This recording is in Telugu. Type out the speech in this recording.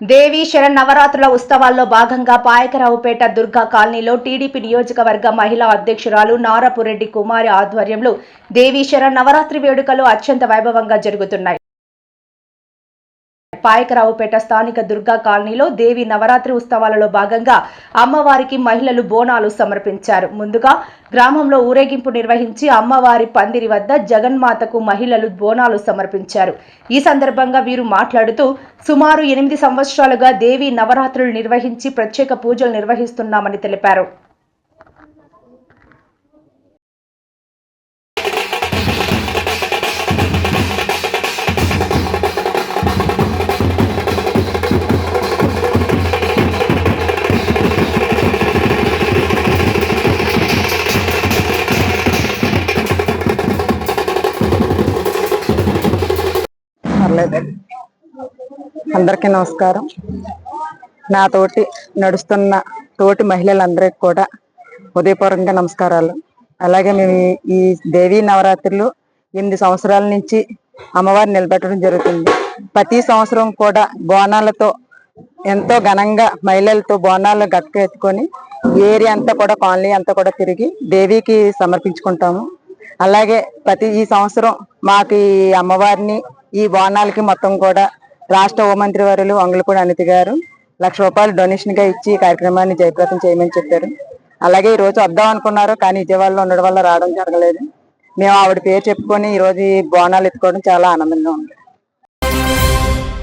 దేవి శరణ్ నవరాత్రుల ఉత్సవాల్లో భాగంగా పాయకరావుపేట దుర్గా కాలనీలో టీడీపీ నియోజకవర్గ మహిళా అధ్యక్షురాలు నారపురెడ్డి కుమారి ఆధ్వర్యంలో దేవి శరణ్ నవరాత్రి వేడుకలు అత్యంత వైభవంగా జరుగుతున్నాయి. పాయకరావుపేట స్థానిక దుర్గా కాలనీలో దేవి నవరాత్రి ఉత్సవాలలో భాగంగా అమ్మవారికి మహిళలు బోనాలు సమర్పించారు. ముందుగా గ్రామంలో ఊరేగింపు నిర్వహించి అమ్మవారి పందిరి వద్ద జగన్మాతకు మహిళలు బోనాలు సమర్పించారు. ఈ సందర్భంగా వీరు మాట్లాడుతూ సుమారు ఎనిమిది సంవత్సరాలుగా దేవి నవరాత్రులు నిర్వహించి ప్రత్యేక పూజలు నిర్వహిస్తున్నామని తెలిపారు. పర్లేదు అందరికీ నమస్కారం. నా తోటి నడుస్తున్న తోటి మహిళలందరికీ కూడా ఉదయపూర్వకంగా నమస్కారాలు. అలాగే మేము ఈ- దేవీ నవరాత్రులు ఎనిమిది సంవత్సరాల నుంచి అమ్మవారిని నిలబెట్టడం జరుగుతుంది. ప్రతి సంవత్సరం కూడా బోనాలతో ఎంతో ఘనంగా మహిళలతో బోనాలు గట్క ఏరియా అంతా కూడా కాలనీ అంతా కూడా తిరిగి దేవికి సమర్పించుకుంటాము. అలాగే ప్రతి ఈ సంవత్సరం మాకు ఈ అమ్మవారిని ఈ బోనాలకి మొత్తం కూడా రాష్ట్ర హోంమంత్రి వారులు అంగులపూడి అనిత గారు లక్ష రూపాయలు డొనేషన్గా ఇచ్చి ఈ కార్యక్రమాన్ని జయప్రదం చేయమని చెప్పారు. అలాగే ఈ రోజు వద్దాం అనుకున్నారు కానీ విజయవాడలో ఉండడం వల్ల రావడం జరగలేదు. మేము ఆవిడ పేరు చెప్పుకొని ఈ రోజు ఈ బోనాలు ఎత్తుకోవడం చాలా ఆనందంగా ఉంది.